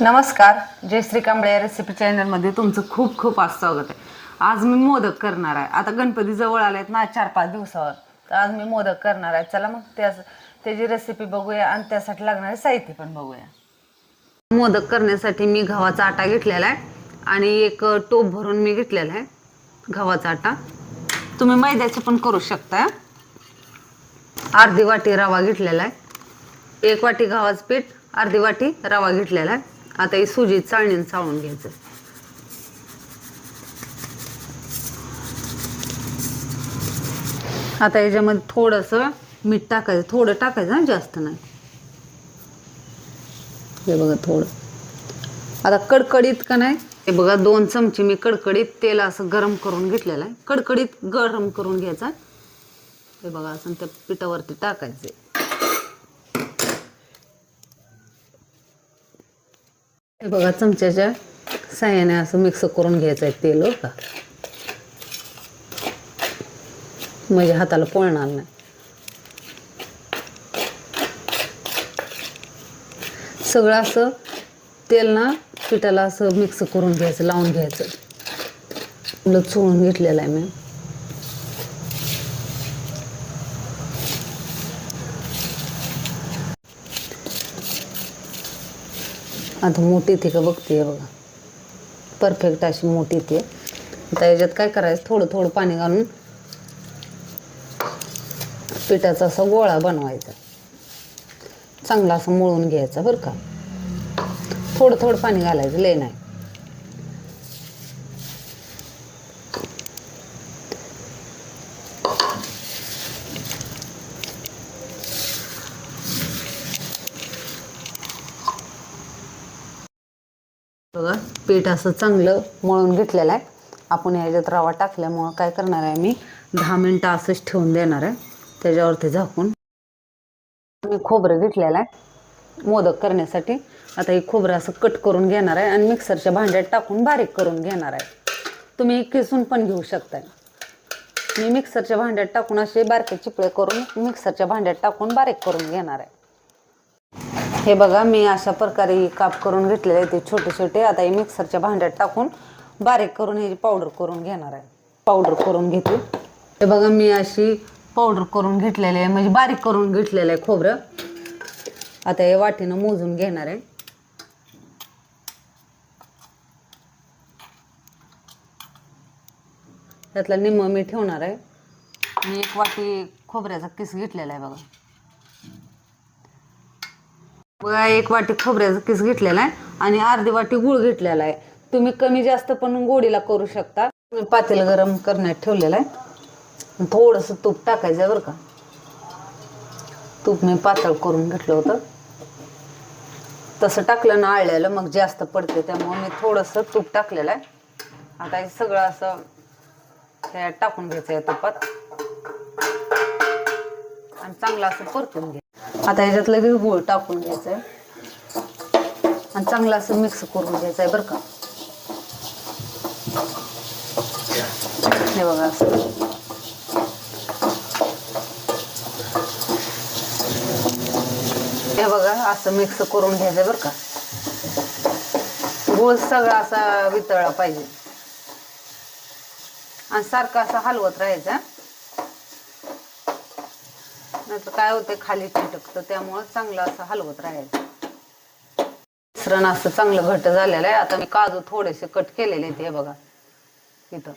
नमस्कार जयश्री कांबळे या रेसिपी चॅनलमध्ये तुमचं खूप खूप आज स्वागत आहे. आज मी मोदक करणार आहे. आता गणपती जवळ आले आहेत ना चार पाच दिवसावर. तर आज मी मोदक करणार आहे. चला मग त्या त्याची रेसिपी बघूया आणि त्यासाठी लागणारे साहित्य पण बघूया. मोदक करण्यासाठी मी गव्हाचा आटा घेतलेला आहे आणि एक टोप भरून मी घेतलेला आहे गव्हाचा आटा. तुम्ही मैद्याचे पण करू शकता. अर्धी वाटी रवा घेतलेला आहे. एक वाटी गव्हाचं पीठ अर्धी वाटी रवा घेतलेला आहे. आता ही सुजी चाळणीन चाळून घ्यायचं. आता याच्यामध्ये थोडंसं मीठ टाकायचं थोडं टाकायचं जास्त नाही. हे बघा थोडं. आता कडकडीत का नाही हे बघा दोन चमचे मी कडकडीत तेल असं गरम करून घेतलेलं आहे. कडकडीत गरम करून घ्यायचा. हे बघा असं त्या पिठावरती टाकायचं. बघा चमच्याच्या साह्याने असं मिक्स करून घ्यायचं आहे तेल हो का? म्हणजे हाताला पोळणार नाही. सगळं असं तेल ना पिठाला असं मिक्स करून घ्यायचं लावून घ्यायचं. चोळून घेतलेलं आहे मी. आता मोठी ती का बघते बघा. परफेक्ट अशी मोठी ती आता याच्यात काय करायचं? थोडं थोडं पाणी घालून पिठाचा असा गोळा बनवायचा. चांगला असं मळून घ्यायचा बरं का. थोडं थोडं पाणी घालायचं लय नाही. बघा पीठ असं चांगलं मळून घेतलेलं आहे. आपण ह्याच्यात रवा टाकल्यामुळं काय करणार आहे मी? दहा मिनटं असंच ठेवून देणार आहे. त्याच्यावरती झाकून. मी खोबरं घेतलेलं आहे मोदक करण्यासाठी. आता हे खोबरं असं कट करून घेणार आहे आणि मिक्सरच्या भांड्यात टाकून बारीक करून घेणार आहे. तुम्ही किसून पण घेऊ शकताय. मी मिक्सरच्या भांड्यात टाकून असे बारके चिपळे करून मिक्सरच्या भांड्यात टाकून बारीक करून घेणार आहे. हे बघा मी अशा प्रकारे काप करून घेतलेले आहे ते छोटे छोटे आता हे मिक्सरच्या भांड्यात टाकून बारीक करून ह्याची पावडर करून घेणार आहे. पावडर करून घेते. हे बघा मी अशी पावडर करून घेतलेली आहे. म्हणजे बारीक करून घेतलेलं आहे खोबरं. आता हे वाटीनं मोजून घेणार आहे. त्यातला निम्म मी ठेवणार आहे. मी एक वाटी खोबऱ्याचा किस घेतलेला आहे बघा. एक वाटी खोबऱ्याचा किस घेतलेला आहे आणि अर्धी वाटी गुळ घेतलेला आहे. तुम्ही कमी जास्त पण गोडीला करू शकता. मी पातेल गरम करण्यात ठेवलेलं आहे. थोडंसं तूप टाकायचं आहे बरं का. तूप मी पातळ करून घेतलं होतं. तसं टाकलं ना आळल्याला मग जास्त पडते त्यामुळे मी थोडंसं तूप टाकलेलं आहे. आता हे सगळं असं हे टाकून घ्यायचं आहे तुपात. आणि चांगलं असं परतून घ्या. आता ह्याच्यात लगेच गूळ टाकून घ्यायचं आहे आणि चांगलं असं मिक्स करून घ्यायचं आहे बरं का. हे बघा असं. हे बघा असं मिक्स करून घ्यायचं बरं का. गूळ सगळा असा वितळला पाहिजे. आणि सारखं असं हलवत राहायचं नाहीतर काय होते खाली चिटकतं. त्यामुळं चांगलं असं हलवत राहायचं. मिश्रण असं चांगलं घट्ट झालेलं आहे. आता मी काजू थोडेसे कट केलेले आहेत हे बघा. इथं.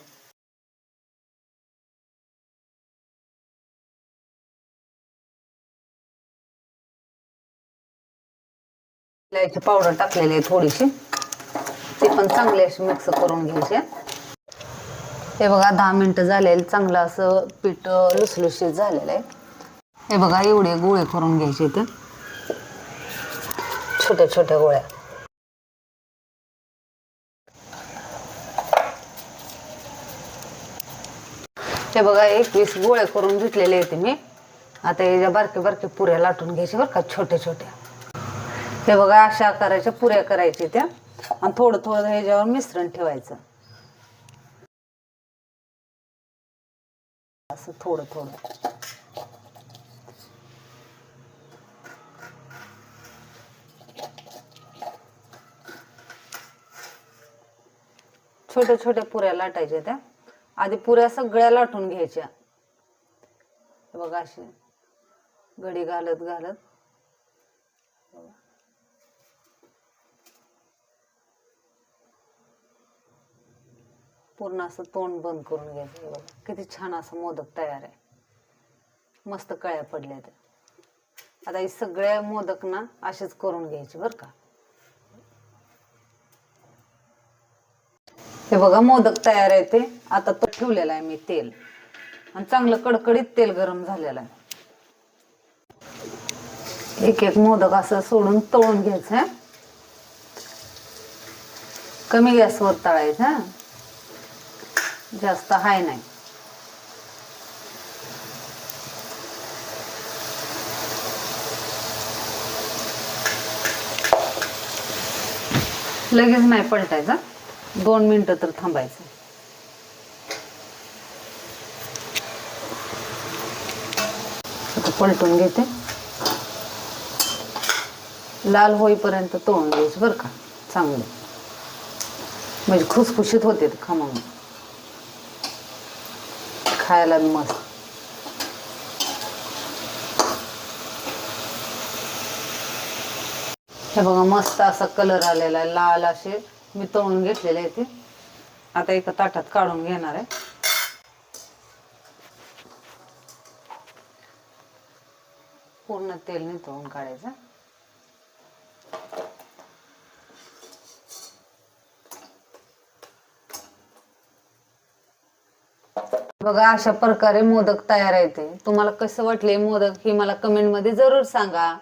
इलायची पावडर टाकलेली आहे थोडीशी. ती पण चांगली अशी मिक्स करून घ्यायची हे बघा दहा मिनटं झालेले चांगलं असं पीठ लुसलुशीत झालेलं आहे. हे बघा एवढे गोळे करून घ्यायचे तर छोट्या छोट्या गोळ्या. हे बघा एकवीस गोळे करून घेतलेले आहेत मी. आता याच्या बारके बारके पुऱ्या लाटून घ्यायच्या बरं का छोट्या छोट्या. हे बघा अशा आकाराच्या पुऱ्या करायच्या त्या. आणि थोडं थोडं ह्याच्यावर मिश्रण ठेवायचं. असं थोडं थोडं. छोट्या छोट्या पुऱ्या लाटायच्या त्या. आधी पुऱ्या सगळ्या लाटून घ्यायच्या. बघा अशी घडी घालत घालत. पूर्ण असं तोंड बंद करून घ्यायचं. बघा किती छान असं मोदक तयार आहे. मस्त कळ्या पडल्या त्या. आता हे सगळ्या मोदक ना असेच करून घ्यायचे बरं का. हे बघा मोदक तयार आहे ते. आता तो ठेवलेला आहे मी तेल. आणि चांगलं कडकडीत तेल गरम झालेलं आहे. एक एक मोदक असं सोडून तळून घ्यायचं आहे कमी गॅसवर तळायचं हं. जास्त हाय नाही. लगेच नाही पलटायचं दोन मिनटं तर थांबायचं. आता पलटून घेते. लाल होईपर्यंत तोंड घ्यायचं बरं का चांगलं. म्हणजे खुसखुशीत होते खमंग. खायला मस्त. हे बघा मस्त असा कलर आलेला आहे लाल असे. मी तळून घेतलेले आहे ते. आता एका ताटात काढून घेणार आहे. पूर्ण तेल नितळून काढायचं. बघा अशा प्रकारे मोदक तयार आहे ते. तुम्हाला कसं वाटले मोदक हे मला कमेंटमध्ये जरूर सांगा.